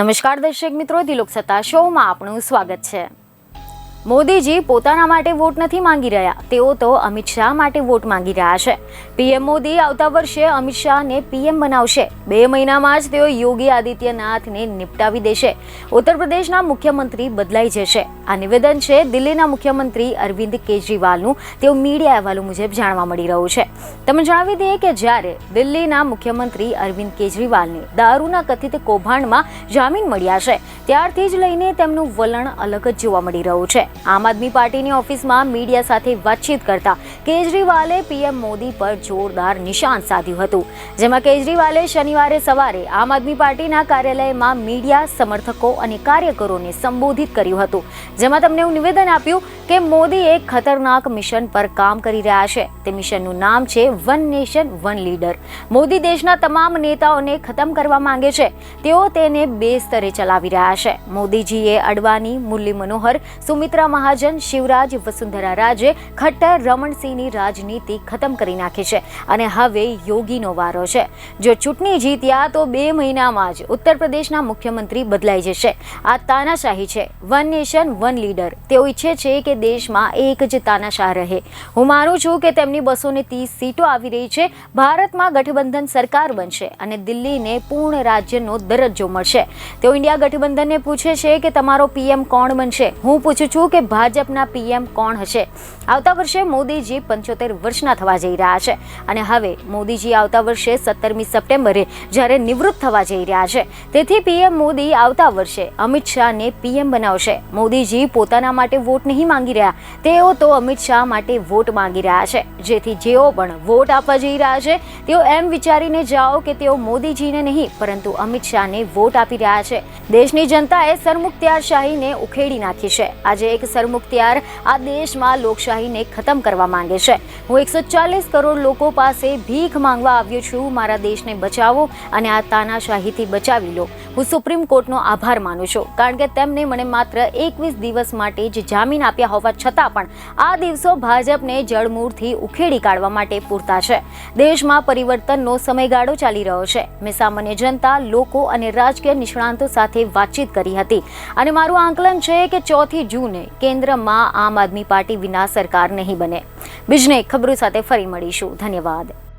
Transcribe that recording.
નમસ્કાર દર્શક મિત્રો દિલોક સત્તા શોમાં આપનું સ્વાગત છે. મોદીજી પોતાના માટે વોટ નથી માંગી રહ્યા. તેઓ તો અમિત શાહ માટે વોટ માંગી રહ્યા છે. પીએમ મોદી આવતા વર્ષે અમિત શાહને પીએમ બનાવશે. બે મહિનામાં જ તેઓ યોગી આદિત્યનાથને નિપટાવી દેશે. ઉત્તર પ્રદેશના મુખ્યમંત્રી બદલાઈ જશે. આ નિવેદન છે દિલ્હીના મુખ્યમંત્રી અરવિંદ કેજરીવાલનું. તેઓ મીડિયા અહેવાલો મુજબ જાણવા મળી રહ્યું છે. તમે જણાવી દઈએ કે જ્યારે દિલ્હીના મુખ્યમંત્રી અરવિંદ કેજરીવાલને દારૂના કથિત કૌભાંડમાં જામીન મળ્યા છે ત્યારથી જ લઈને તેમનું વલણ અલગ જ જોવા મળી રહ્યું છે. આમ આદમી પાર્ટીની ઓફિસમાં મીડિયા સાથે વાતચીત કરતા કેજરીવાલે પીએમ મોદી પર જોરદાર નિશાન સાધ્યું હતું. જેમાં કેજરીવાલે શનિવારે સવારે આમ આદમી પાર્ટીના કાર્યાલયમાં મીડિયા સમર્થકો અને કાર્યકરોને સંબોધિત કર્યું હતું. જેમાં તમને એવું નિવેદન આપ્યું કે મોદી એક ખતરનાક મિશન પર કામ કરી રહ્યા છે. તે મિશનનું નામ છે one nation, one leader. Modi દેશના તમામ નેતાઓને ખતમ કરવા માંગે છે. તેઓ તેને બે સ્તરે ચલાવી રહ્યા છે મોદીજીએ અડવાણી મુરલી મનોહર, સુમિત્રા મહાજન, શિવરાજ વસુંધરા રાજે, ખટ્ટર રમણસિંહની રાજનીતિ ખતમ કરી નાખી છે અને હવે યોગીનો વારો છે. જો ચૂંટણી જીત્યા તો બે મહિનામાં જ ઉત્તર પ્રદેશના મુખ્યમંત્રી બદલાઈ જશે. આ તાનાશાહી છે. One nation, one leader. તેઓ ઈચ્છે છે કે દેશમાં એક જ તાનાશાહ રહે. હું માનું છું કે તેમની બસો ત્રીસ સીટો આવી રહી છે. ભારતમાં ગઠબંધન સરકાર બનશે અને દિલ્હીને પૂર્ણ રાજ્યનો દરજ્જો મળશે. તેઓ ઇન્ડિયા ગઠબંધનને પૂછે છે કે તમારો પીએમ કોણ બનશે? હું પૂછું છું કે ભાજપના પીએમ કોણ હશે? આવતા વર્ષે મોદીજી પંચોતેર વર્ષના થવા જઈ રહ્યા છે. અને હવે મોદીજી આવતા વર્ષે સત્તરમી સપ્ટેમ્બરે જ્યારે નિવૃત્ત થવા જઈ રહ્યા છે. તેથી પીએમ મોદી આવતા વર્ષે અમિત શાહને પીએમ બનાવશે. મોદીજી પોતાના માટે વોટ નહીં માંગી રહ્યા. તેઓ તો અમિત શાહ માટે વોટ માંગી રહ્યા છે. જેથી જેઓ પણ વોટ આપવા જઈ રહ્યા છે, તેઓ એમ વિચારીને જાઓ કે તેઓ મોદીજીને નહીં, પરંતુ અમિત શાહને વોટ આપી રહ્યા છે. દેશની જનતાએ સરમુખત્યારશાહીને ઉખેડી નાખી છે. આજે એક સરમુખત્યાર આ દેશમાં લોકશાહીને ખતમ કરવા માંગે છે. હું એકસો ચાલીસ કરોડ લોકો પાસે ભીખ માંગવા આવ્યો છું. મારા દેશને બચાવો અને આ તાનાશાહીથી બચાવી લો. હું સુપ્રીમ કોર્ટનો આભાર માનું છું. કારણ કે તેમને મને માત્ર એકવીસ દિવસ માટે જ જામીન આપ્યા હોવા છતાં પણ આ દિવસો ભાજપને જળમૂળથી ઉખેડી કાઢવા માટે પૂરતા છે. દેશમાં પરિવર્તનનો સમયગાળો ચાલી રહ્યો છે. મેં સામાન્ય જનતા, લોકો અને રાજકીય નિષ્ણાંતો સાથે વાતચીત કરી હતી. અને મારું આંકલન છે કે ચોથી જૂને કેન્દ્રમાં આમ આદમી પાર્ટી વિના સરકાર નહીં બને. બીજને ખબરો સાથે ફરી મળીશું. ધન્યવાદ.